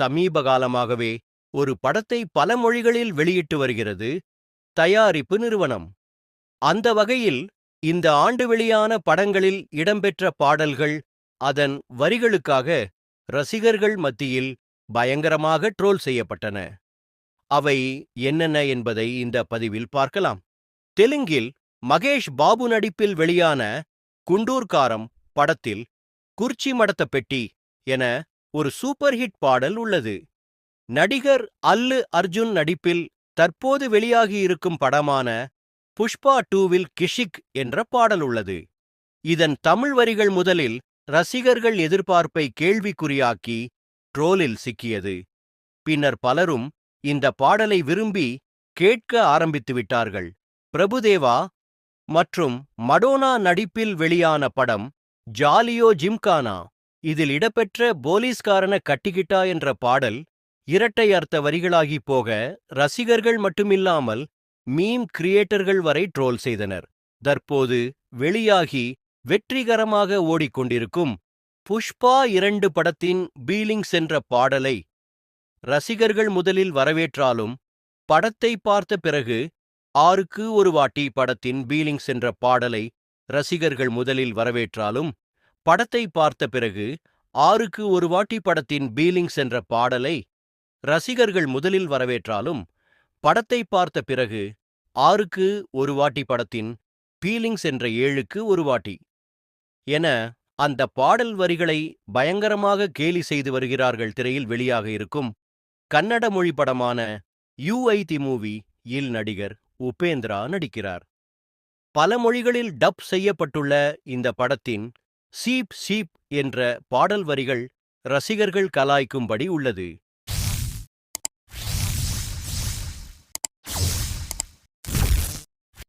சமீப காலமாகவே ஒரு படத்தை பல மொழிகளில் வெளியிட்டு வருகிறது தயாரிப்பு நிறுவனம். அந்த வகையில் இந்த ஆண்டு வெளியான படங்களில் இடம்பெற்ற பாடல்கள் அதன் வரிகளுக்காக ரசிகர்கள் மத்தியில் பயங்கரமாக ட்ரோல் செய்யப்பட்டன. அவை என்னென்ன என்பதை இந்த பதிவில் பார்க்கலாம். தெலுங்கில் மகேஷ் பாபு நடிப்பில் வெளியான குண்டூர்காரம் படத்தில் குர்ச்சி மடத்த பெட்டி என ஒரு சூப்பர் ஹிட் பாடல் உள்ளது. நடிகர் அல்லு அர்ஜுன் நடிப்பில் தற்போது வெளியாகியிருக்கும் படமான புஷ்பா டூவில் கிஷிக் என்ற பாடல் உள்ளது. இதன் தமிழ் வரிகள் முதலில் ரசிகர்கள் எதிர்பார்ப்பை கேள்விக்குறியாக்கி ட்ரோலில் சிக்கியது. பின்னர் பலரும் இந்த பாடலை விரும்பி கேட்க ஆரம்பித்து விட்டார்கள். பிரபுதேவா மற்றும் மடோனா நடிப்பில் வெளியான படம் ஜாலியோ ஜிம்கானா. இதில் இடம்பெற்ற போலீஸ்காரன கட்டிக்கிட்டா என்ற பாடல் இரட்டை அர்த்த வரிகளாகி போக ரசிகர்கள் மட்டுமில்லாமல் மீம் கிரியேட்டர்கள் வரை ட்ரோல் செய்தனர். தற்போது வெளியாகி வெற்றிகரமாக ஓடிக்கொண்டிருக்கும் புஷ்பா இரண்டு படத்தின் பீலிங்ஸ் என்ற பாடலை ரசிகர்கள் முதலில் வரவேற்றாலும் படத்தை பார்த்த பிறகு ஆறுக்கு ஒரு வாட்டி படத்தின் பீலிங்ஸ் என்ற பாடலை ரசிகர்கள் முதலில் வரவேற்றாலும் படத்தை பார்த்த பிறகு ஆறுக்கு ஒரு வாட்டி படத்தின் பீலிங்ஸ் என்ற பாடலை ரசிகர்கள் முதலில் வரவேற்றாலும் படத்தை பார்த்த பிறகு ஆறுக்கு ஒரு வாட்டி படத்தின் பீலிங்ஸ் என்ற ஏழுக்கு ஒரு வாட்டி. என அந்த பாடல் வரிகளை பயங்கரமாக கேலி செய்து வருகிறார்கள் திரையில் வெளியாக இருக்கும் கன்னட மொழி படமான யூஐ தி மூவி இல் நடிகர் உபேந்திரா நடிக்கிறார். பல மொழிகளில் டப் செய்யப்பட்டுள்ள இந்த படத்தின் சீப் சீப் என்ற பாடல் வரிகள் ரசிகர்கள் கலாய்க்கும்படி உள்ளது.